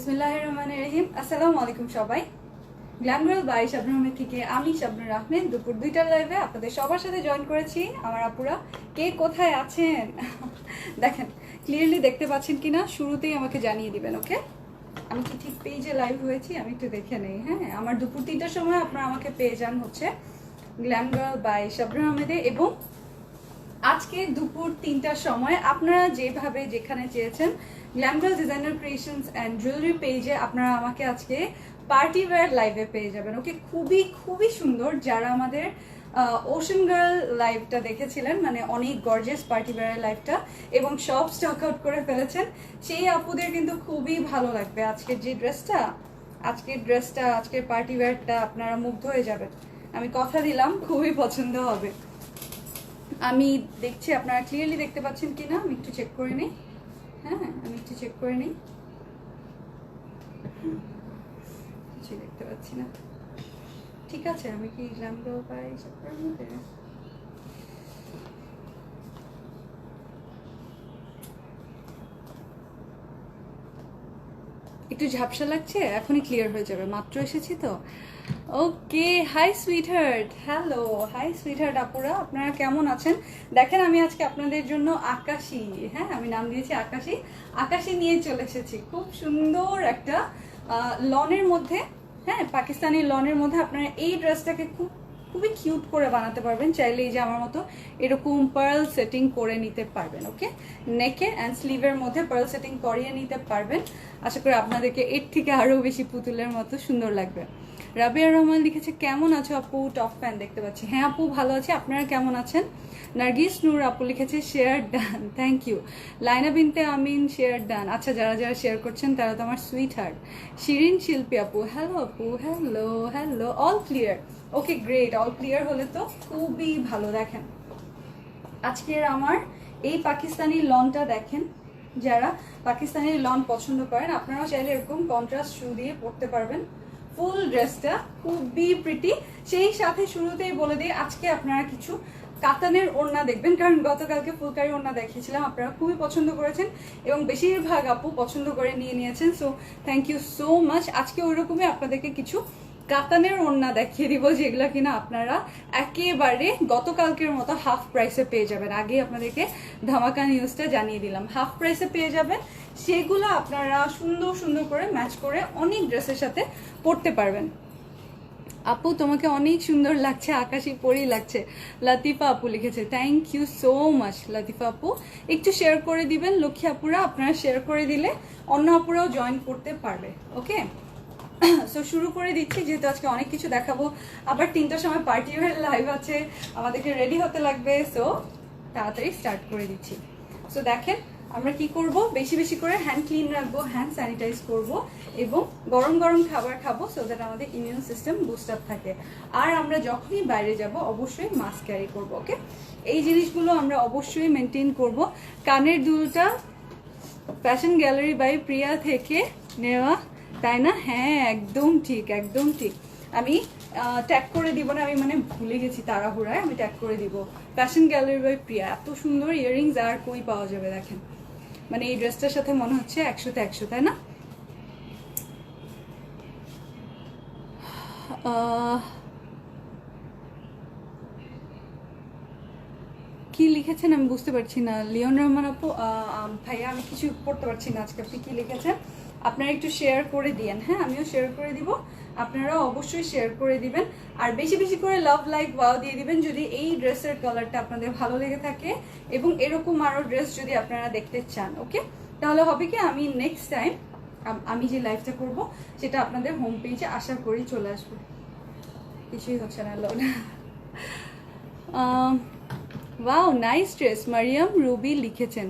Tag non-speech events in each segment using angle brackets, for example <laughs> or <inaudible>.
বিসমিল্লাহ আসসালামু আলাইকুম সবাই। গ্ল্যামগার্ল বাই শাবনুর থেকে আমি শাবনুর আহমেদ দুপুর দুইটার লাইভে আপনাদের সবার সাথে জয়েন করেছি। আমার আপুরা, কে কোথায় আছেন? দেখেন ক্লিয়ারলি দেখতে পাচ্ছেন কিনা? শুরুতেই আমাকে জানিয়ে দিবেন ওকে আমি কি ঠিক পেজে লাইভ হয়েছি? আমি একটু দেখে নেই হ্যাঁ? আমার দুপুর তিনটার সময় আপনারা আমাকে পেয়ে যান হচ্ছে গ্ল্যাম গার্ল বাই শাবনুর আহমেদে এবং আজকে দুপুর তিনটার সময় আপনারা যেভাবে যেখানে চেয়েছেন Glamgirl designer creations and jewellery পেজে আপনারা আমাকে আজকে পার্টি ওয়্যার লাইভে পেয়ে যাবেন। ওকে খুবই খুবই সুন্দর যারা আমাদের ওশন গার্ল লাইভটা দেখেছিলেন মানে অনেক গর্জিয়াস পার্টি ওয়্যার লাইভটা এবং সব স্টক আউট করে ফেলেছেন, সেই আপুদের কিন্তু খুবই ভালো লাগবে। আজকের যে ড্রেসটা আজকের ড্রেসটা আজকের পার্টি ওয়্যারটা আপনারা মুগ্ধ হয়ে যাবেন। আমি কথা দিলাম, খুবই পছন্দ হবে। আমি দেখছি, আপনারা ক্লিয়ারলি দেখতে পাচ্ছেন কি না আমি একটু চেক করে নিই। হ্যাঁ আমি একটু চেক করে নিই। কিছু দেখতে পাচ্ছি না। ঠিক আছে, আমি কি গ্রামগুলো পাই করার মধ্যে? একটু ঝাপসা লাগছে? এখনই ক্লিয়ার হয়ে যাবে। মাত্র এসেছি তো? Okay hi sweetheart hello hi sweetheart আপুরা, আপনারা কেমন আছেন? দেখেন, আমি আজকে আপনাদের জন্য আকাশি। হ্যাঁ আমি নাম দিয়েছি আকাশি। আকাশি নিয়ে চলে এসেছি। খুব সুন্দর একটা লনের মধ্যে হ্যাঁ পাকিস্তানি লনের মধ্যে আপনারা এই ড্রেসটাকে খুব খুবই কিউট করে বানাতে পারবেন। চাইলে এই যে আমার মতো এরকম পার্ল সেটিং করে নিতে পারবেন ওকে নেকে অ্যান্ড স্লিভের মধ্যে পার্ল সেটিং করিয়ে নিতে পারবেন। আশা করি আপনাদেরকে এর থেকে আরও বেশি পুতুলের মতো সুন্দর লাগবে। রাবিয়া রহমান লিখেছে, কেমন আছো আপু? টপ ফ্যান দেখতে পাচ্ছি। হ্যাঁ আপু, ভালো আছি। আপনারা কেমন আছেন? নার্গিস নূর আপু লিখেছে share done thank you Laina Binte Amin share done আচ্ছা যারা যারা শেয়ার করছেন, তারা তো আমার সুইট হার্ট শিরিন শিল্পী আপু হ্যালো আপু hello hello all clear okay great all clear হলে তো খুবই ভালো, দেখেন। আজকের আমার এই পাকিস্তানি লনটা দেখেন, যারা পাকিস্তানি লন পছন্দ করেন, আপনারাও চাইলে এরকম কন্ট্রাস্ট শু দিয়ে পরতে পারবেন। ফুল ড্রেসটা খুবই প্রিটি সেই সাথে শুরুতেই বলে দিই, আজকে আপনারা কিছু কাতানের ওড়না দেখবেন, কারণ গতকালকে ফুলকারি ওড়না দেখিয়েছিলাম, আপনারা খুবই পছন্দ করেছেন এবং বেশিরভাগ আপু পছন্দ করে নিয়ে নিয়েছেন। So thank you so much আজকে ওইরকমই আপনাদেরকে কিছু কাতানের ওড়না দেখিয়ে দিব যেগুলো কিনা আপনারা একেবারে গতকালকের মতো হাফ প্রাইসে পেয়ে যাবেন। আগে আপনাদেরকে ধামাকা নিউজটা জানিয়ে দিলাম। হাফ প্রাইসে পেয়ে যাবেন। সেগুলো আপনারা সুন্দর সুন্দর করে ম্যাচ করে অনেক ড্রেসের সাথে পরতে পারবেন। আপু, তোমাকে অনেক সুন্দর লাগছে, আকাশি পরি লাগছে। লতিফা আপু লিখেছে thank you so much Latifa আপু। একটু শেয়ার করে দিবেন, লক্ষ্মী আপুরা আপনারা শেয়ার করে দিলে অন্য আপুরাও জয়েন করতে পারবে ওকে <coughs> সো শুরু করে দিচ্ছি, যেহেতু আজকে অনেক কিছু দেখাবো। আবার তিনটার সময় পার্টি লাইভ আছে, আমাদেরকে রেডি হতে লাগবে। সো তাড়াতাড়ি স্টার্ট করে দিচ্ছি। সো দেখেন, আমরা কি করব? বেশি বেশি করে হ্যান্ড ক্লিন রাখব হ্যান্ড স্যানিটাইজ করব এবং গরম গরম খাবার খাব সো দ্যাট আমাদের ইমিউন সিস্টেম বুস্ট আপ থাকে। আর আমরা যখনই বাইরে যাব, অবশ্যই মাস্ক ক্যারি করব ওকে এই জিনিসগুলো আমরা অবশ্যই মেনটেন করব। কানের দুলটা ফ্যাশন গ্যালারি বাই প্রিয়া থেকে নেওয়া তাই না? হ্যাঁ একদম ঠিক একদম ঠিক। আমি ট্যাগ করে দিব না, আমি মানে ভুলে গেছি তাড়াহুড়ায়, আমি ট্যাগ করে দিব। ফ্যাশন গ্যালারি বাই প্রিয়া এত সুন্দর ইয়াররিংস আর কই পাওয়া যাবে দেখেন। মানে এই ড্রেসটার সাথে মনে হচ্ছে একশোতে একশো, তাই না? কি লিখেছেন আমি বুঝতে পারছি না। লিওন রহমান আপু ভাইয়া, আমি কিছু পড়তে পারছি না আজকে। আপনি কি লিখেছেন? আপনারা একটু শেয়ার করে দিয়েন। হ্যাঁ আমিও শেয়ার করে দিব। আপনারাও অবশ্যই শেয়ার করে দিবেন। আর বেশি বেশি করে লাভ লাইক ওয়াও দিয়ে দিবেন যদি এই ড্রেসের কালারটা আপনাদের ভালো লেগে থাকে এবং এরকম আরও ড্রেস যদি আপনারা দেখতে চান ওকে তাহলে হবে কি, আমি নেক্সট টাইম আমি যে লাইভটা করব, সেটা আপনাদের হোম পেজে আশা করি চলে আসবে। কিছুই হচ্ছে না load wow nice dress Mariam Ruby লিখেছেন।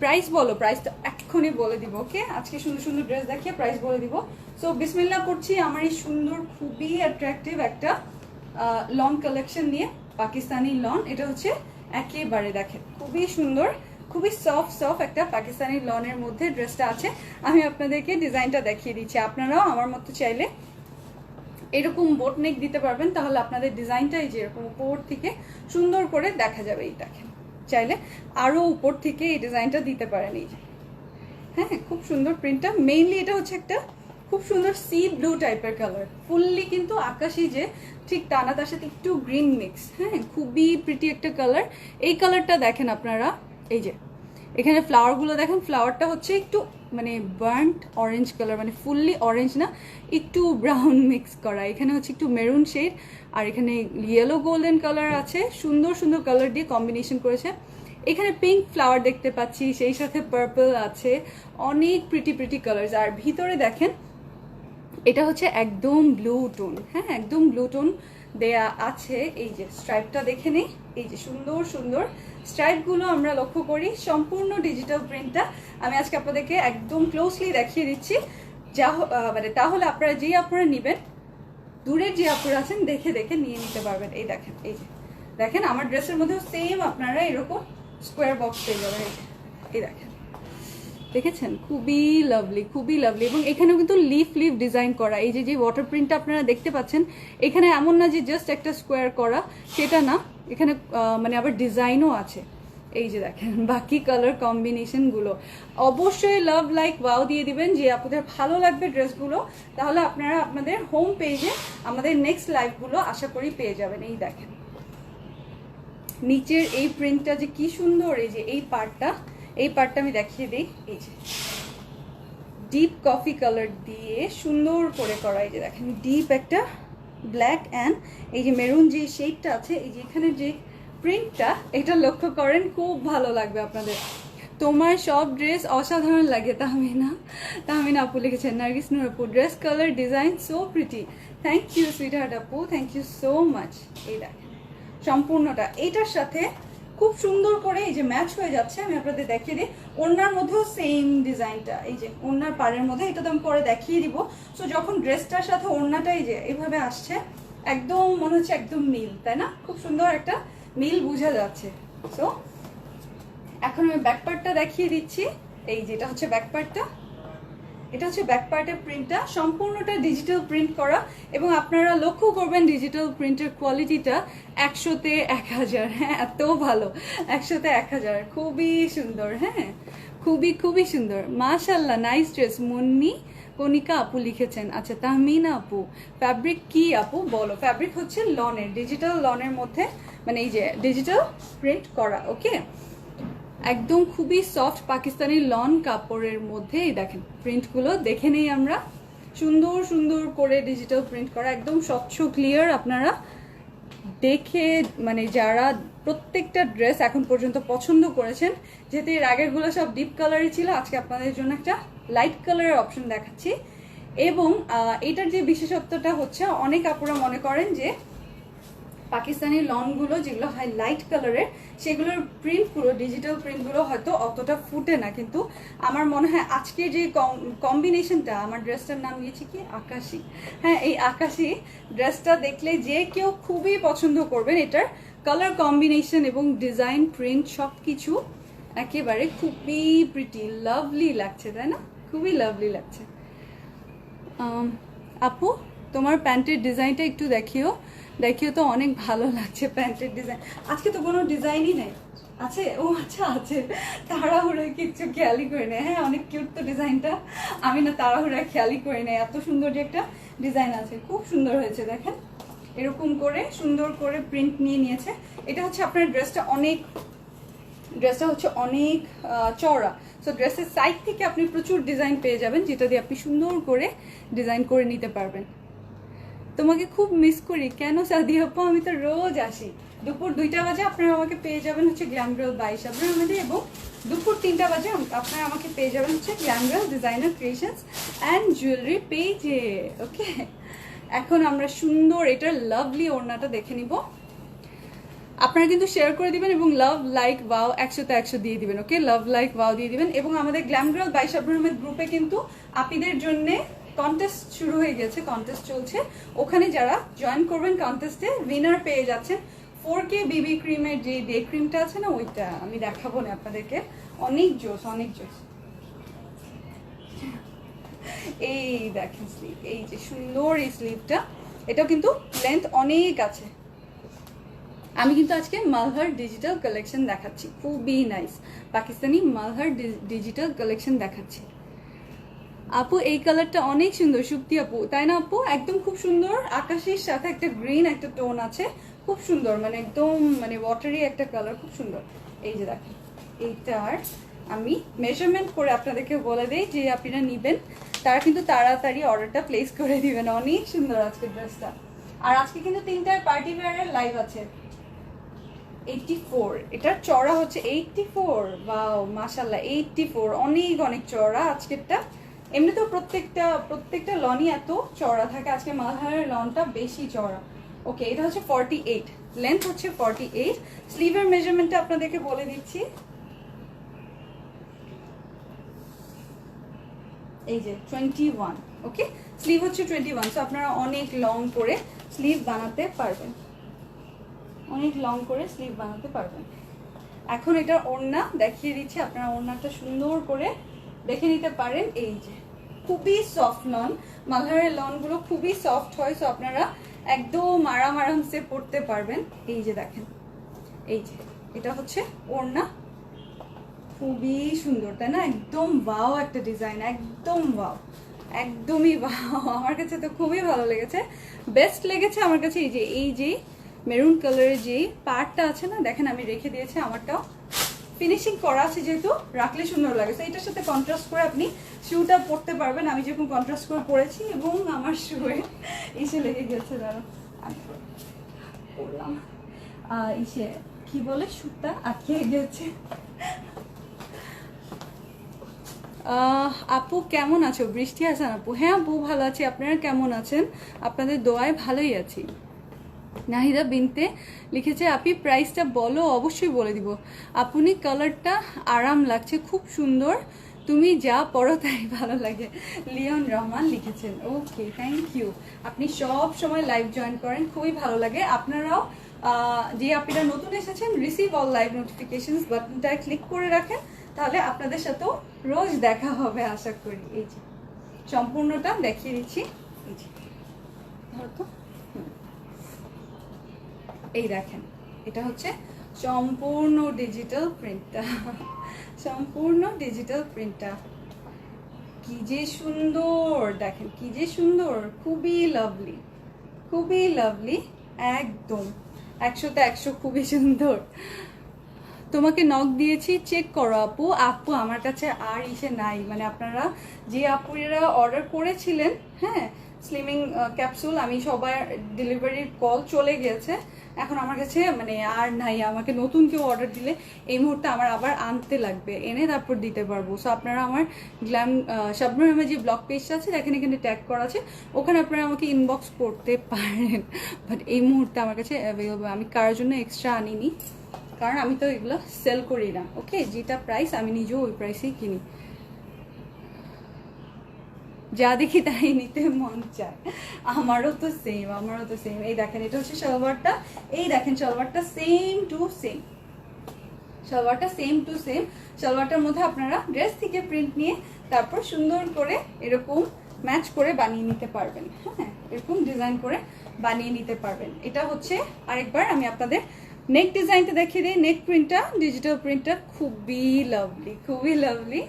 প্রাইস বলো প্রাইসটা এক্ষুনি বলে দিব ওকে আজকে সুন্দর সুন্দর ড্রেস দেখিয়ে প্রাইস বলে দিব। সো বিসমিল্লা করছি, আমার এই সুন্দর, খুবই অ্যাট্রাকটিভ একটা লং কালেকশন নিয়ে, পাকিস্তানি লন এটা হচ্ছে একেবারে দেখেন, খুবই সুন্দর, খুবই সফট সফট একটা পাকিস্তানি লনের মধ্যে ড্রেসটা আছে। আমি আপনাদেরকে ডিজাইনটা দেখিয়ে দিচ্ছি, আপনারাও আমার মতো চাইলে এরকম বোট নেক দিতে পারবেন, তাহলে আপনাদের ডিজাইনটাই যেরকম উপর থেকে সুন্দর করে দেখা যাবে এই দেখেন চাইলে আরও উপর থেকে এই ডিজাইনটা দিতে পারেন এই হ্যাঁ খুব সুন্দর প্রিন্টটা মেইনলি এটা হচ্ছে একটা খুব সুন্দর সি ব্লু টাইপের কালার ফুললি কিন্তু আকাশি যে, ঠিক টানা তার সাথে একটু গ্রিন মিক্স হ্যাঁ খুবই প্রিটি একটা কালার এই কালারটা দেখেন আপনারা। এই যে এখানে ফ্লাওয়ারগুলো দেখেন ফ্লাওয়ারটা হচ্ছে একটু মানে বার্ন্ট অরেঞ্জ কালার মানে ফুললি অরেঞ্জ না, একটু ব্রাউন মিক্স <laughs> করা। এখানে হচ্ছে একটু মেরুন শেড আর এখানে ইয়েলো গোল্ডেন কালার আছে। সুন্দর সুন্দর কালার দিয়ে কম্বিনেশন করেছে। এখানে পিঙ্ক ফ্লাওয়ার দেখতে পাচ্ছি, সেই সাথে পার্পল আছে। অনেক প্রিটি প্রিটি কালার্স আর ভিতরে দেখেন, এটা হচ্ছে একদম ব্লু টোন হ্যাঁ একদম ব্লু টোন দেয়া আছে, এই যে স্ট্রাইপটা দেখে নেই। এই যে সুন্দর সুন্দর স্ট্রাইপগুলো আমরা লক্ষ্য করি। সম্পূর্ণ ডিজিটাল প্রিন্টটা আমি আজকে আপনাদেরকে একদম ক্লোজলি দেখিয়ে দিচ্ছি। যা মানে তাহলে আপনারা যেই আপনারা নেবেন, দূরের যে আপুরা আছেন, দেখে দেখে নিয়ে নিতে পারবেন। এই দেখেন, এই যে। দেখেন, আমার ড্রেসের মধ্যেও সেম আপনারা এরকম স্কোয়ার বক্স পেয়ে যাবেন। এই দেখেন। দেখেছেন? খুবই লাভলি খুবই লাভলি এবং এখানেও কিন্তু লিফ লিফ ডিজাইন করা। এই যে যে ওয়াটার প্রিন্টটা আপনারা দেখতে পাচ্ছেন, এখানে এমন না যে জাস্ট একটা স্কোয়ার করা, সেটা না। এখানে মানে আবার ডিজাইনও আছে। এই যে দেখেন, <laughs> বাকি কালার কম্বিনেশনগুলো অবশ্যই লাভ লাইক ওয়াও দিয়ে দিবেন, যে আপনাদের ভালো লাগবে ড্রেসগুলো তাহলে আপনারা আপনাদের হোম পেজে আমাদের নেক্সট লাইভগুলো আশা করি পেয়ে যাবেন। এই দেখেন। নিচের এই প্রিন্টটা যে কি সুন্দর, এই যে এই পার্টটা এই পার্টটা আমি দেখিয়ে দিই। এই যে ডিপ কফি কালার দিয়ে সুন্দর করে করা, এই যে দেখেন ডিপ একটা ব্ল্যাক অ্যান্ড এই যে মেরুন যে শেডটা আছে, এই যে এখানে যে প্রিন্টটা এটা লক্ষ্য করেন, খুব ভালো লাগবে আপনাদের। তোমার সব ড্রেস অসাধারণ লাগে তাহমিনা তাহমিনা আপু লিখেছেন, নার্গিস নুর আপু dress colour design so pretty thank you sweetheart আপু থ্যাংক ইউ সো মাচ এই দেখেন, সম্পূর্ণটা, এটার সাথে খুব সুন্দর করে এই যে ম্যাচ হয়ে যাচ্ছে, আমি আপনাদের দেখিয়ে দিই। ওনার মধ্যেও সেম ডিজাইনটা এই যে ওনার পাড়ের মধ্যে, এটা তো আমি পরে দেখিয়ে দিব। সো যখন ড্রেসটার সাথে ওড়নাটা এই যে এভাবে আসছে, একদম মনে হচ্ছে একদম মিল, তাই না? খুব সুন্দর একটা মিল বোঝা যাচ্ছে। সো এখন আমি ব্যাক পার্টটা দেখিয়ে দিচ্ছি। এই যেটা হচ্ছে ব্যাক পার্টটা এটা হচ্ছে ব্যাক পার্টের প্রিন্টটা সম্পূর্ণটা ডিজিটাল প্রিন্ট করা এবং আপনারা লক্ষ্য করবেন ডিজিটাল প্রিন্টের কোয়ালিটিটা একশোতে এক হাজার। হ্যাঁ এত ভালো। একশোতে এক হাজার। খুবই সুন্দর হ্যাঁ? খুবই খুবই সুন্দর। মাশাল্লাহ নাইস ড্রেস মুন্নি, কণিকা আপু লিখেছেন। আচ্ছা তাহমিনা আপু ফ্যাব্রিক কি আপু? বলো। ফ্যাব্রিক হচ্ছে লনের ডিজিটাল লনের মধ্যে মানে এই যে ডিজিটাল প্রিন্ট করা ওকে একদম খুবই সফট পাকিস্তানি লন কাপড়ের মধ্যে, এই দেখেন প্রিন্টগুলো দেখে নেই আমরা। সুন্দর সুন্দর করে ডিজিটাল প্রিন্ট করা, একদম স্বচ্ছ ক্লিয়ার আপনারা দেখে মানে যারা প্রত্যেকটা ড্রেস এখন পর্যন্ত পছন্দ করেছেন, যেহেতু এর আগেরগুলো সব ডিপ কালারই ছিল, আজকে আপনাদের জন্য একটা লাইট কালারের অপশন দেখাচ্ছি। এবং এটার যে বিশেষত্বটা হচ্ছে, অনেক আপুরা মনে করেন যে পাকিস্তানি লনগুলো যেগুলো হয় লাইট কালারের সেগুলোর প্রিন্টগুলো ডিজিটাল প্রিন্টগুলো হয়তো অতটা ফুটে না। কিন্তু আমার মনে হয় আজকের যে কম্বিনেশনটা আমার ড্রেসটার নাম দিয়েছি কি? আকাশি। হ্যাঁ এই আকাশি ড্রেসটা দেখলে যে কেউ খুবই পছন্দ করবেন, এটার কালার কম্বিনেশন এবং ডিজাইন প্রিন্ট সব কিছু একেবারে খুবই প্রিটি লাভলি লাগছে, তাই না? খুবই লাভলি লাগছে। আপু, তোমার প্যান্টের ডিজাইনটা একটু দেখিও। দেখিও তো অনেক ভালো লাগছে প্যান্টের ডিজাইন আজকে তো কোনো ডিজাইনই নেই। আছে? ও আচ্ছা আছে। তাড়াহুড়োয় কিচ্ছু খেয়ালই করে নেয় হ্যাঁ অনেক কিউট তো ডিজাইনটা আমি না তাড়াহুড়োয় খেয়ালই করে নেয় এত সুন্দর যে একটা ডিজাইন আছে। খুব সুন্দর হয়েছে, দেখেন। এরকম করে, সুন্দর করে প্রিন্ট নিয়ে নিয়েছে। এটা হচ্ছে আপনার ড্রেসটা অনেক ড্রেসটা হচ্ছে অনেক চওড়া। সো ড্রেসের সাইড থেকে আপনি প্রচুর ডিজাইন পেয়ে যাবেন, যেটা দিয়ে আপনি সুন্দর করে ডিজাইন করে নিতে পারবেন। তোমাকে খুব মিস করি। কেন সাদি আপু? আমি তো রোজ আসি। দুপুর দুইটা বাজে আপনারা আমাকে পেয়ে যাবেন হচ্ছে গ্ল্যামগ্রাল বাইশ। আপনার এবং দুপুর তিনটা বাজে আপনারা আমাকে পেয়ে যাবেন হচ্ছে Glamgirl designer creations and jewellery পেজে ওকে এখন আমরা সুন্দর এটার লাভলি ওড়নাটা দেখে নিব। আপনারা কিন্তু শেয়ার করে দিবেন এবং লাভ লাইক ওয়াও একশোতে একশো দিয়ে দিবেন। ওকে লাভ লাইক ওয়াও দিয়ে দিবেন এবং আমাদের গ্ল্যাম বাইশ আব্রাহামের গ্রুপে কিন্তু আপিদের জন্য কন্টেস্ট শুরু হয়ে গেছে কন্টেস্ট চলছে। ওখানে যারা জয়েন করবেন কন্টেস্টে উইনার পেয়ে যাচ্ছেন ফোর কে বিবি ক্রিমের যে ডে ক্রিমটা আছে না, ওইটা আমি দেখাবো না আপনাদেরকে। অনেক জোস অনেক জোস এই দেখেন স্লিপ এই যে সুন্দর এই স্লিপটা এটাও কিন্তু লেন্থ অনেক আছে। আমি কিন্তু আজকে মালহার ডিজিটাল কালেকশন দেখাচ্ছি, খুবই nice Pakistani Malhar digital collection দেখাচ্ছি। আপু, এই কালারটা অনেক সুন্দর সুপ্তি আপু। তাই না আপু? একদম খুব সুন্দর, আকাশের সাথে একটা গ্রিন একটা টোন আছে। খুব সুন্দর মানে একদম মানে ওয়াটারি একটা কালার খুব সুন্দর। এই যে দেখেন, এইটার আমি মেজারমেন্ট করে আপনাদেরকে বলে দিই যে আপনারা নিবেন। তারা কিন্তু তাড়াতাড়ি অর্ডারটা প্লেস করে দিবেন। অনেক সুন্দর আজকে ড্রেসটা আর আজকে কিন্তু তিনটার পার্টি ওয়্যারের লাইভ আছে। এইটটি ফোর এটার চড়া হচ্ছে এইটটি ফোর বাও মাসাল্লাহ এইটটি ফোর অনেক অনেক চড়া আজকেরটা। এমনিতেও প্রত্যেকটা প্রত্যেকটা লনই এত চড়া থাকে। আজকে মালহারের লনটা বেশি চড়া ওকে এটা হচ্ছে ফর্টি এইট লেন্থ হচ্ছে ফর্টি এইট স্লিভের মেজারমেন্টটা আপনাদেরকে বলে দিচ্ছি। এই যে টোয়েন্টি ওয়ান ওকে স্লিভ হচ্ছে টোয়েন্টি ওয়ান সো আপনারা অনেক লং করে স্লিভ বানাতে পারবেন। অনেক লং করে স্লিভ বানাতে পারবেন। এখন এটা ওড়না দেখিয়ে দিচ্ছি। আপনারা ওড়নাটা সুন্দর করে দেখে নিতে পারেন। এই যে। খুবই সফট লন মালহারের লনগুলো খুবই সফট হয় সো আপনারা একদম আরাম আরামসে পড়তে পারবেন। এই যে দেখেন, এই যে, এটা হচ্ছে ওড়না। খুবই সুন্দর, তাই না? একদম বাও একটা ডিজাইন একদম বাও একদমই বাও <laughs> আমার কাছে তো খুবই ভালো লেগেছে। বেস্ট লেগেছে আমার কাছে এই যে এই যে মেরুন কালারের যে পার্টটা আছে না, দেখেন আমি রেখে দিয়েছি আমারটাও। ফিনিশিং করা আছে যেহেতু, রাখলে সুন্দর লাগে। তো এটার সাথে কন্ট্রাস্ট করে আপনি শুটা পরতে পারবেন। আমি যেরকম কন্ট্রাস্ট করে পরেছি এবং আমার শুয়ে এসে লেগে গেছে পরলাম। ইসে কি বলে শুটটা আটকে গেছে। আপু কেমন আছো? বৃষ্টি আছেন আপু? হ্যাঁ আপু, ভালো আছি। আপনারা কেমন আছেন? আপনাদের দোয়ায় ভালোই আছি। নাহিদা বিনতে লিখেছে আপনি প্রাইসটা বলো, অবশ্যই বলে দিব। আপনি কালারটা আরাম লাগছে, খুব সুন্দর। তুমি যা পড়ো তাই ভালো লাগে। লিওন রহমান লিখেছেন, ওকে থ্যাংক ইউ আপনি সব সময় লাইভ জয়েন করেন, খুবই ভালো লাগে। আপনারাও যে আপনারা নতুন এসেছেন রিসিভ অল লাইভ নোটিফিকেশনস বাটনটা ক্লিক করে রাখেন, তাহলে আপনাদের সাথেও রোজ দেখা হবে, আশা করি। এই যে, সম্পূর্ণটা দেখিয়ে দিচ্ছি। এই যে, ধরো। এই দেখেন, এটা হচ্ছে সম্পূর্ণ ডিজিটাল প্রিন্টটা সম্পূর্ণ ডিজিটাল প্রিন্টটা কি যে সুন্দর, দেখেন, কি যে সুন্দর, খুবই লাভলি খুবই লাভলি একদম, একশোতে একশো খুবই সুন্দর। তোমাকে নক দিয়েছি চেক করো আপু। আপু আমার কাছে আর ইসে নাই। মানে আপনারা যে আপুরা অর্ডার করেছিলেন হ্যাঁ স্লিমিং ক্যাপসুল আমি সবার ডেলিভারির কল চলে গিয়েছে এখন আমার কাছে মানে আর নাই, আমাকে নতুন কেউ অর্ডার দিলে এই মুহূর্তে আমার আবার আনতে লাগবে। এনে তারপর দিতে পারব। সো আপনারা আমার গ্ল্যাম শাবনুর আমার যে ব্লগ পেজটা আছে, দেখেন এখানে ট্যাগ করা আছে। ওখানে আপনারা আমাকে ইনবক্স করতে পারেন। বাট এই মুহূর্তে আমার কাছে অ্যাভেলেবল আমি কার জন্য এক্সট্রা আনিনি? কারণ আমি তো এগুলো সেল করি না ওকে যেটা প্রাইস আমি নিজেও ওই প্রাইসেই কিনি। যা দেখি তাই নিতে মন চায়। আমারও তো সেম আমারও তো সেম এই দেখেন, এটা হচ্ছে সালোয়ারটা। এই দেখেন, সালোয়ারটা সেম টু সেম সালোয়ারটা সেম টু সেম সালোয়ারটার মধ্যে আপনারা ড্রেস থেকে প্রিন্ট নিয়ে তারপর সুন্দর করে এরকম ম্যাচ করে বানিয়ে নিতে পারবেন। হ্যাঁ এরকম ডিজাইন করে বানিয়ে নিতে পারবেন। এটা হচ্ছে আরেকবার আমি আপনাদের নেক ডিজাইনটা দেখিয়ে দিই। নেক প্রিন্টটা ডিজিটাল প্রিন্টটা খুবই লাভলি খুবই লাভলি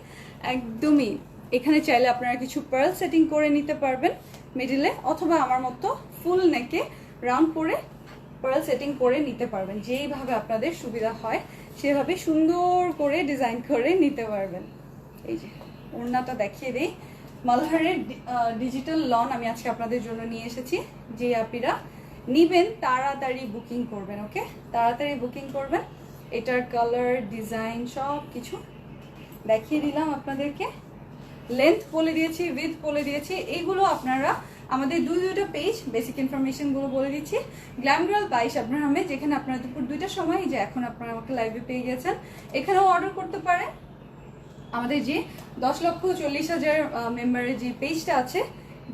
একদমই এখানে চাইলে আপনারা কিছু পার্ল সেটিং করে নিতে পারবেন মিডিলে অথবা আমার মতো ফুল নেকে রাউন্ড করে পার্ল সেটিং করে নিতে পারবেন। যেইভাবে আপনাদের সুবিধা হয়, সেভাবে সুন্দর করে ডিজাইন করে নিতে পারবেন। এই যে, ওড়নাটা দেখিয়ে দিই। মালহারের ডিজিটাল লন আমি আজকে আপনাদের জন্য নিয়ে এসেছি। যে আপিরা নিবেন, তাড়াতাড়ি বুকিং করবেন ওকে তাড়াতাড়ি বুকিং করবেন। এটার কালার ডিজাইন সব কিছু দেখিয়ে দিলাম আপনাদেরকে। লেন্থ বলে দিয়েছি উইথ বলে দিয়েছি, এইগুলো আপনারা আমাদের দুই দুইটা পেজ বেসিক ইনফরমেশনগুলো বলে দিচ্ছি। গ্ল্যাম গার্ল বাইশ আপনার নামে যেখানে আপনারা দুপুর দুইটার সময় যে এখন আপনারা আমাকে লাইভে পেয়ে গেছেন। এখানেও অর্ডার করতে পারে আমাদের যে দশ লক্ষ চল্লিশ হাজার মেম্বারের যে পেজটা আছে,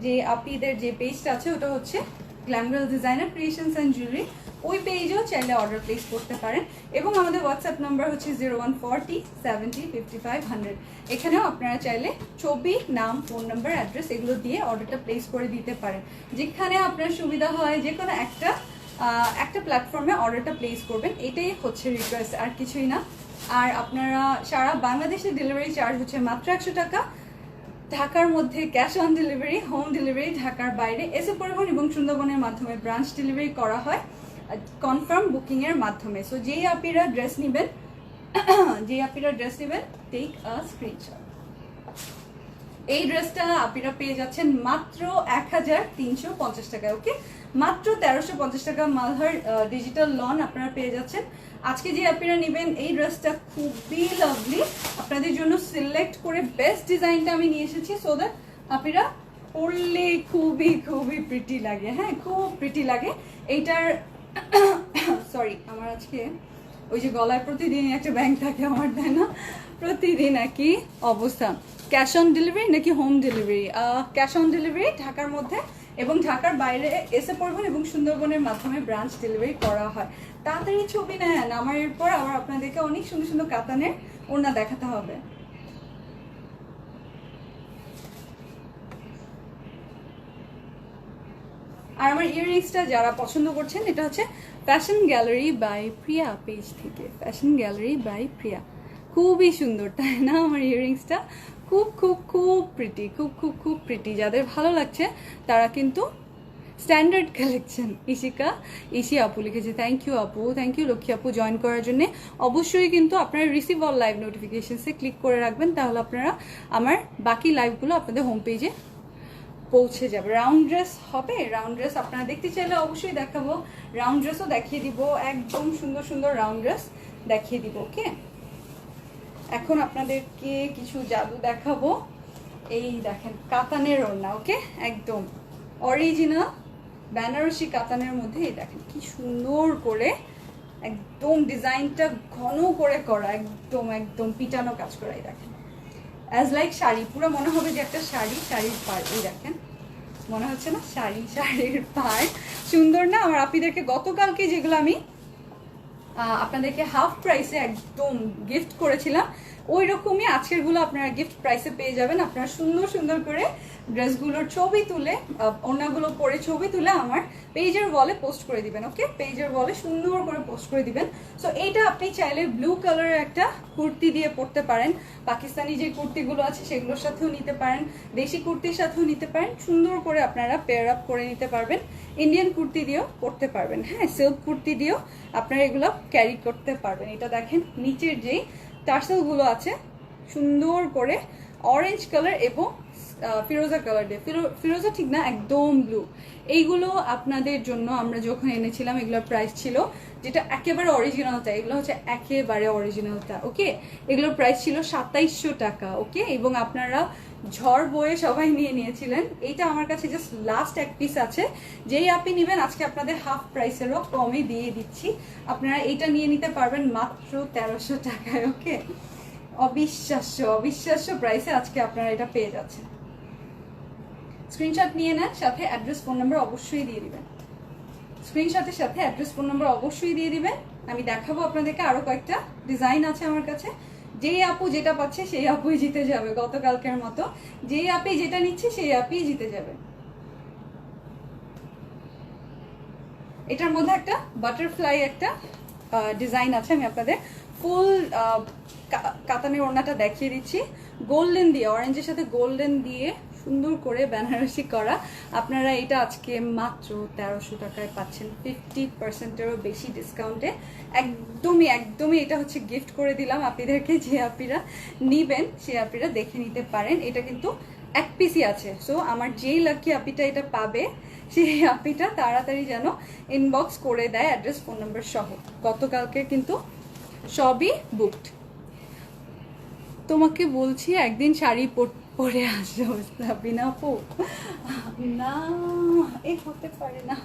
যে আপিদের যে পেজটা আছে, ওটা হচ্ছে Glamgirl designer creations and jewellery ওই পেজেও চাইলে অর্ডার প্লেস করতে পারেন। এবং আমাদের হোয়াটসঅ্যাপ নাম্বার হচ্ছে zero one forty seventy fifty five hundred এখানেও আপনারা চাইলে ছবি, নাম ফোন নাম্বার অ্যাড্রেস এগুলো দিয়ে অর্ডারটা প্লেস করে দিতে পারেন। যেখানে আপনার সুবিধা হয় যে কোনো একটা একটা প্ল্যাটফর্মে অর্ডারটা প্লেস করবেন, এটাই হচ্ছে রিকোয়েস্ট আর কিছুই না। আর আপনারা সারা বাংলাদেশে ডেলিভারি চার্জ হচ্ছে মাত্র একশো টাকা। ঢাকার মধ্যে cash on delivery home delivery ঢাকার বাইরে এসে পরিবহন এবং সুন্দরবনের মাধ্যমে ব্রাঞ্চ ডেলিভারি করা হয় কনফার্ম বুকিং এর মাধ্যমে। সো যেই আপিরা ড্রেস নেবেন, <coughs> যেই আপিরা ড্রেস নেবেন টেক আ স্ক্রিনশট এই ড্রেসটা আপনারা পেয়ে যাচ্ছেন মাত্র এক হাজার তিনশো পঞ্চাশ টাকায় ওকে মাত্র তেরোশো পঞ্চাশ টাকা মালহার ডিজিটাল লন আপনারা পেয়ে যাচ্ছেন। আজকে যে আপনারা নেবেন, এই ড্রেসটা খুবই লাভলি আপনাদের জন্য সিলেক্ট করে বেস্ট ডিজাইনটা আমি নিয়ে এসেছি সো দ্যাট আপনারা পরলে খুবই খুবই প্রিটি লাগে। হ্যাঁ খুব প্রিটি লাগে। এইটার <coughs> সরি আমার আজকে ওই যে গলায় প্রতিদিন একটা ব্যাংক থাকে আমার, তাই না? প্রতিদিন একই অবস্থা। ক্যাশ অন ডেলিভারি নাকি home delivery cash on delivery ঢাকার মধ্যে। এবং ঢাকার বাইরে এসে পরিবহন এবং সুন্দরবনের মাধ্যমে ব্রাঞ্চ ডেলিভারি করা হয়। তাড়াতাড়ি ছবি নেন, আমার এরপর আবার আপনাদেরকে অনেক সুন্দর সুন্দর কাতানের ওড়না দেখাতে হবে। আর আমার ইয়াররিংসটা যারা পছন্দ করছেন, এটা হচ্ছে fashion gallery by Priya page থেকে। ফ্যাশন গ্যালারি বাই প্রিয়া খুবই সুন্দর, তাই না? আমার ইয়াররিংসটা খুব খুব খুব প্রিটি খুব খুব খুব প্রিটি যাদের ভালো লাগছে, তারা কিন্তু স্ট্যান্ডার্ড কালেকশন ইশিকা ইশি আপু লিখেছে থ্যাংক ইউ আপু। থ্যাংক ইউ লক্ষ্মী আপু জয়েন করার জন্য। অবশ্যই কিন্তু আপনারা রিসিভ অল লাইভ নোটিফিকেশনসে ক্লিক করে রাখবেন, তাহলে আপনারা আমার বাকি লাইভগুলো আপনাদের হোম পেজে পৌঁছে যাবে। রাউন্ড ড্রেস হবে? রাউন্ড ড্রেস আপনারা দেখতে চাইলে অবশ্যই দেখাবো। রাউন্ড ড্রেসও দেখিয়ে দিব। একদম সুন্দর সুন্দর রাউন্ড ড্রেস দেখিয়ে দিব ওকে এখন আপনাদেরকে কিছু জাদু দেখাবো। এই দেখেন, কাতানের ওড়না, ওকে? একদম অরিজিনাল বেনারসি কাতানের মধ্যে। এই দেখেন, কি সুন্দর করে একদম ডিজাইনটা ঘন করে করা, একদম একদম পিটানো কাজ করা, এই দেখেন। অ্যাজ লাইক শাড়ি, পুরো মনে হবে যে একটা শাড়ি, শাড়ির পার এই দেখেন। মনে হচ্ছে না? শাড়ি, শাড়ির পার সুন্দর না? আমার আপিদেরকে গতকালকে যেগুলো আমি আপনাদেরকে হাফ প্রাইসে একদম গিফট করেছিলাম। ওই রকমই আজকেরগুলো আপনারা গিফট প্রাইসে পেয়ে যাবেন। আপনারা সুন্দর সুন্দর করে ড্রেসগুলোর ছবি তুলে আহ, ওড়নাগুলো পরে ছবি তুলে আমার পেজের ওয়ালে পোস্ট করে দিবেন ওকে পেজের ওয়ালে সুন্দর করে পোস্ট করে দিবেন। সো এইটা আপনি চাইলে ব্লু কালারের একটা কুর্তি দিয়ে পরতে পারেন। পাকিস্তানি যে কুর্তিগুলো আছে সেগুলোর সাথেও নিতে পারেন। দেশি কুর্তির সাথেও নিতে পারেন। সুন্দর করে আপনারা পেয়ার আপ করে নিতে পারবেন। ইন্ডিয়ান কুর্তি দিয়েও পরতে পারবেন হ্যাঁ সিল্ক কুর্তি দিয়েও আপনারা এগুলো ক্যারি করতে পারবেন এটা দেখেন নিচের যেই টার্সেলগুলো আছে সুন্দর করে অরেঞ্জ কালার এবং ফিরোজা কালার দিয়ে ফিরোজা ঠিক না একদম ব্লু এইগুলো আপনাদের জন্য আমরা যখন এনেছিলাম এগুলোর প্রাইস ছিল যেটা একেবারে অরিজিনালটা এগুলো হচ্ছে একেবারে অরিজিনালটা ওকে এগুলোর প্রাইস ছিল সাতাইশশো টাকা ওকে এবং আপনারা ঝড় বয়ে সবাই নিয়ে নিয়েছিলেন। এইটা আমার কাছে জাস্ট লাস্ট এক পিস আছে। যেই আপনি নেবেন, আজকে আপনাদের হাফ প্রাইসেরও কমে দিয়ে দিচ্ছি। আপনারা এইটা নিয়ে নিতে পারবেন মাত্র তেরোশো টাকায় ওকে অবিশ্বাস্য অবিশ্বাস্য প্রাইসে আজকে আপনারা এটা পেয়ে যাচ্ছেন। স্ক্রিনশট নিয়ে নেন, সাথে অ্যাড্রেস ফোন নাম্বার অবশ্যই দিয়ে দিবেন। স্ক্রিনশটের সাথে অ্যাড্রেস ফোন নাম্বার অবশ্যই দিয়ে দিবেন। আমি দেখাবো আপনাদেরকে আরও কয়েকটা ডিজাইন আছে আমার কাছে। যেই আপু যেটা পাচ্ছে সেই আপুই জিতে যাবে গতকালকের মতো। যেই আপি যেটা নিচ্ছে সেই আপি জিতে যাবে। এটার মধ্যে একটা বাটারফ্লাই একটা ডিজাইন আছে, আমি আপনাদের ফুল কাতানের ওড়নাটা দেখিয়ে দিচ্ছি। গোল্ডেন দিয়ে অরেঞ্জের সাথে গোল্ডেন দিয়ে সুন্দর করে বেনারসি করা। আপনারা এটা আজকে মাত্র তেরোশো টাকায় পাচ্ছেন। ফিফটি পার্সেন্টেরও বেশি ডিসকাউন্টে একদমই একদমই এটা হচ্ছে গিফট করে দিলাম আপনাদেরকে যে আপিরা নিবেন, সে আপিরা দেখে নিতে পারেন। এটা কিন্তু এক পিসই আছে। সো আমার যেই লাকি আপিটা এটা পাবে, সেই আপিটা তাড়াতাড়ি যেন ইনবক্স করে দেয় অ্যাড্রেস ফোন নাম্বার সহ। গতকালকে কিন্তু সবই বুকড তোমাকে বলছি, একদিন শাড়ি পর- পরে আসো সাবিনা না, এ হতে পারে না।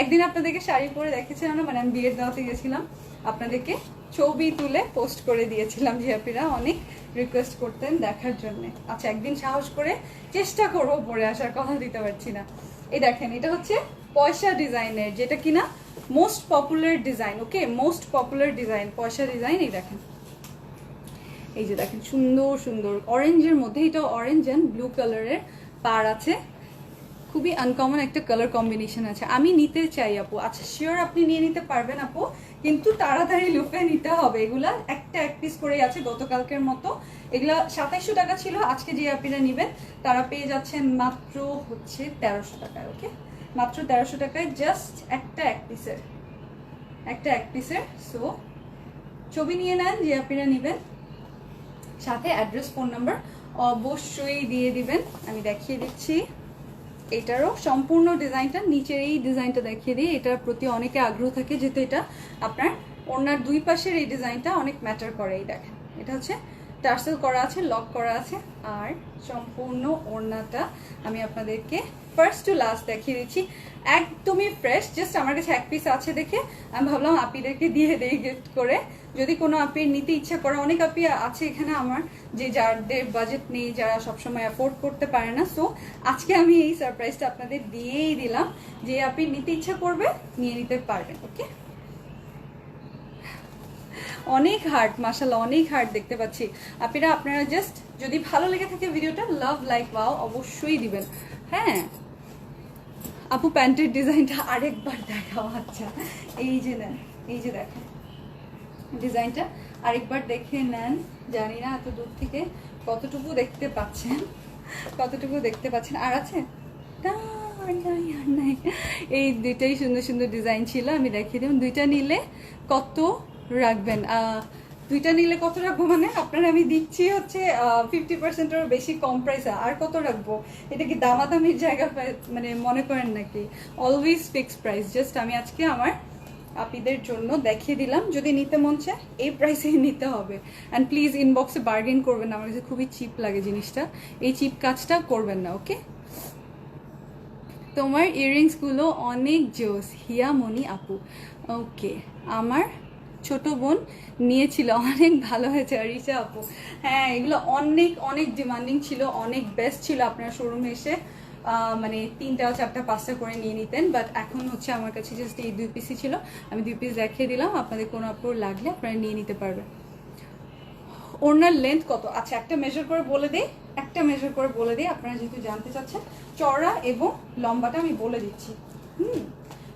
একদিন আপনাদেরকে শাড়ি পরে দেখেছিলাম না মানে আমি বিয়ের দাওয়াতে গেছিলাম, আপনাদেরকে ছবি তুলে পোস্ট করে দিয়েছিলাম জিয়াপিরা, অনেক রিকোয়েস্ট করতেন দেখার জন্য। আচ্ছা একদিন সাহস করে চেষ্টা করব পরে আসার কথা দিতে পারছি না। এই দেখেন, এটা হচ্ছে পয়সা ডিজাইনের, যেটা কিনা most popular design okay most popular design পয়সা ডিজাইন এই দেখেন। এই যে দেখেন, সুন্দর সুন্দর অরেঞ্জের মধ্যে এটা অরেঞ্জ অ্যান্ড ব্লু কালারের পার আছে। খুবই আনকমন একটা কালার কম্বিনেশন আছে। আমি নিতে চাই, আপু। আচ্ছা শিওর আপনি নিয়ে নিতে পারবেন, আপু। কিন্তু তাড়াতাড়ি লুফে নিতে হবে। এগুলা একটা এক পিস করেই আছে গতকালকের মতো। এগুলা সাতাইশশো টাকা ছিল, আজকে যে আপিরা নেবেন, তারা পেয়ে যাচ্ছেন মাত্র হচ্ছে তেরোশো টাকায় ওকে মাত্র তেরোশো টাকায় জাস্ট একটা এক পিসের একটা এক পিসের সো ছবি নিয়ে নেন যে আপনারা নেবেন। সাথে অ্যাড্রেস ফোন নাম্বার অবশ্যই দিয়ে দিবেন। আমি দেখিয়ে দিচ্ছি। এটারও সম্পূর্ণ ডিজাইনটা নিচের এই ডিজাইনটা দেখিয়ে দিই। এটার প্রতি অনেকে আগ্রহ থাকে যেহেতু এটা আপনার ওনার দুই পাশের এই ডিজাইনটা অনেক ম্যাটার করে এই দেখেন। এটা হচ্ছে টার্সেল করা আছে, লক করা আছে, আর সম্পূর্ণ ওড়নাটা আমি আপনাদেরকে ফার্স্ট টু লাস্ট দেখিয়ে দিচ্ছি। একদমই ফ্রেশ জাস্ট আমার কাছে এক পিস আছে দেখে। আমি ভাবলাম আপিদেরকে দিয়ে দিই গিফট করে। যদি কোনো আপির নিতে ইচ্ছা করে, অনেক আপি আছে এখানে আমার, যে যাদের বাজেট নেই, যারা সবসময় অ্যাফোর্ড করতে পারে না। সো আজকে আমি এই সারপ্রাইজটা আপনাদের দিয়েই দিলাম। যে আপনি নিতে ইচ্ছা করবে, নিয়ে নিতে পারবেন ওকে অনেক হার্ট মাসাল্লাহ অনেক হার্ট দেখতে পাচ্ছি। আপনারা আপনারা জাস্ট যদি ভালো লেগে থাকে ভিডিওটা লাভ লাইক ওয়াও অবশ্যই দিবেন। হ্যাঁ? আপু প্যান্টের ডিজাইনটা আরেকবার দেখাও আচ্ছা। এই যে নেন, এই যে দেখেন। ডিজাইনটা আরেকবার দেখে নেন। জানি না এত দূর থেকে কতটুকু দেখতে পাচ্ছেন, কতটুকু দেখতে পাচ্ছেন। আর আছে। এই দুইটাই সুন্দর সুন্দর ডিজাইন ছিল, আমি দেখিয়ে দিলাম। দুইটা নিলে কত রাখবেন। দুইটা নিলে কত রাখব মানে? আপনারা আমি দিচ্ছি হচ্ছে ফিফটি পার্সেন্টেরও বেশি কম প্রাইসে আর কত রাখব? এটা কি দামাদামির জায়গা মানে মনে করেন নাকি? অলওয়েজ ফিক্সড প্রাইস জাস্ট আমি আজকে আমার আপিদের জন্য দেখিয়ে দিলাম। যদি নিতে মন চায়, এই প্রাইসেই নিতে হবে। অ্যান্ড প্লিজ ইনবক্সে বার্গেন করবেন না। আমার কাছে খুবই চিপ লাগে জিনিসটা। এই চিপ কাজটা করবেন না ওকে তোমার ইয়াররিংসগুলো অনেক জোস। হিয়ামণি আপু। ওকে আমার ছোট বোন নিয়েছিল। অনেক ভালো হয়েছে আরিশা আপু। হ্যাঁ এগুলো অনেক অনেক ডিমান্ডিং ছিল, অনেক বেস্ট ছিল আপনার শোরুমে এসে। মানে তিনটা, চারটা, পাঁচটা করে নিয়ে নিতেন বাট এখন হচ্ছে আমার কাছে জাস্ট এই দুই পিসই ছিল। আমি দুই পিস দেখিয়ে দিলাম, আপনাদের কোনো আপুর লাগলে আপনারা নিয়ে নিতে পারবেন। ওড়নার লেন্থ কত? আচ্ছা একটা মেজার করে বলে দিই, একটা মেজার করে বলে দিই, আপনারা যেহেতু জানতে চাচ্ছেন চড়া এবং লম্বাটা আমি বলে দিচ্ছি। হুম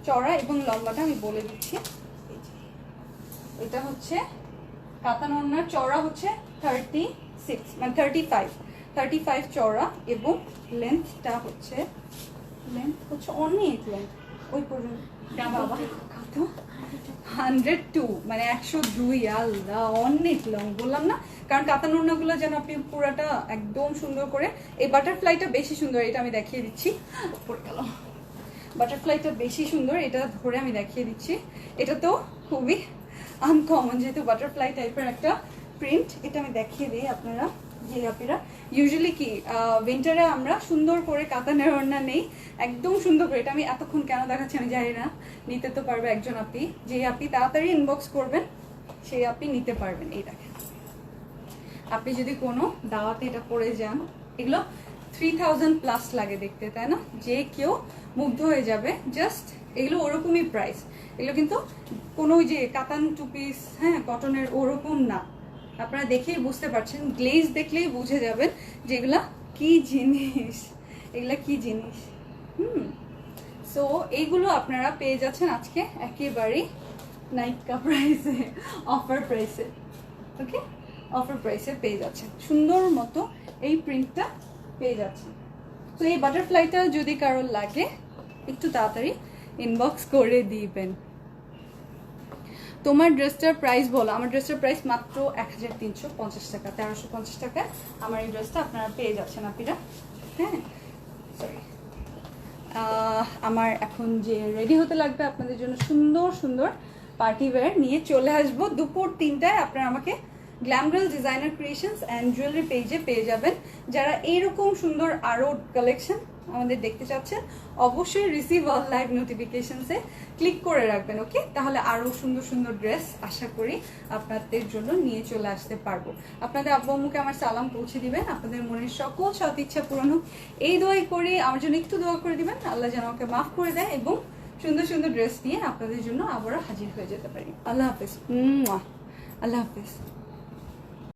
চড়া এবং লম্বাটা আমি বলে দিচ্ছি। এটা হচ্ছে কাতান ওড়নার চড়া হচ্ছে থার্টি সিক্স মানে থার্টি ফাইভ থার্টি ফাইভ চড়া এবং লেন্থটা হচ্ছে লেন্থ হচ্ছে অনেক লেন্থ ওই পর্যন্ত বাবা কত হান্ড্রেড টু মানে একশো দুই, আল্লাহ, অনেক লং বললাম না? কারণ কাতান ওড়নাগুলো যেন আপনি পুরাটা একদম সুন্দর করে এই বাটারফ্লাইটা বেশি সুন্দর, এটা আমি দেখিয়ে দিচ্ছি। বাটারফ্লাইটা বেশি সুন্দর, এটা ধরে আমি দেখিয়ে দিচ্ছি। এটা তো খুবই আনকমন যেহেতু বাটারফ্লাই টাইপের একটা প্রিন্ট এটা আমি দেখিয়ে দিই আপনারা, যে আপনারা ইউজুয়ালি কি উইন্টারে আমরা সুন্দর করে কাতানের ওড়না নেই, একদম সুন্দর করে। এটা আমি এতক্ষণ কেন দেখাচ্ছি আমি জানি না। নিতে তো পারবে একজন আপনি যে আপনি তাড়াতাড়ি ইনবক্স করবেন, সেই আপনি নিতে পারবেন। এই দেখেন। আপনি যদি কোনো দাওয়াতে এটা পরে যান, এগুলো থ্রি থাউজেন্ড প্লাস লাগে দেখতে, তাই না? যে কেউ মুগ্ধ হয়ে যাবে জাস্ট এগুলো ওরকমই প্রাইস এগুলো কিন্তু কোনো ওই যে কাতান টু পিস হ্যাঁ কটনের ওরকম না। আপনারা দেখেই বুঝতে পারছেন গ্লেজ দেখলেই বুঝে যাবেন যে এগুলা কি জিনিস, এগুলা কি জিনিস। হুম সো এইগুলো আপনারা পেয়ে যাচ্ছেন আজকে একেবারেই নাইকা প্রাইসে অফার প্রাইসে ওকে অফার প্রাইসে পেয়ে যাচ্ছেন। সুন্দর মতো এই প্রিন্টটা পেয়ে যাচ্ছেন। তো এই বাটারফ্লাইটা যদি কারোর লাগে, একটু তাড়াতাড়ি ইনবক্স করে দিবেন। তোমার ড্রেসটার প্রাইস বলো। আমার ড্রেসটার প্রাইস মাত্র এক হাজার তিনশো পঞ্চাশ টাকা, তেরোশো পঞ্চাশ টাকা। আমার এই ড্রেসটা আপনারা পেয়ে যাচ্ছেন আপনারা হ্যাঁ? সরি আমার এখন যে রেডি হতে লাগবে আপনাদের জন্য সুন্দর সুন্দর পার্টি নিয়ে চলে আসব। দুপুর তিনটায় আপনারা আমাকে glam girl designer creations and jewellery পেজে পেয়ে যাবেন। যারা এইরকম সুন্দর আরও কালেকশন আমাদের দেখতে চাচ্ছেন অবশ্যই রিসিভ অল লাইভ নোটিফিকেশনসে ক্লিক করে রাখবেন ওকে তাহলে আরও সুন্দর সুন্দর ড্রেস আশা করি আপনাদের জন্য নিয়ে চলে আসতে পারব। আপনাদের আব্বু আম্মুকে আমার সালাম পৌঁছে দিবেন আপনাদের মনের সকল সৎ ইচ্ছা পূরণ হোক। এই দোয়াই করে আমার জন্য একটু দোয়া করে দিবেন আল্লাহ যেন আমাকে মাফ করে দেয় এবং সুন্দর সুন্দর ড্রেস নিয়ে আপনাদের জন্য আবারও হাজির হয়ে যেতে পারি। আল্লাহ হাফেজ। আল্লাহ হাফেজ।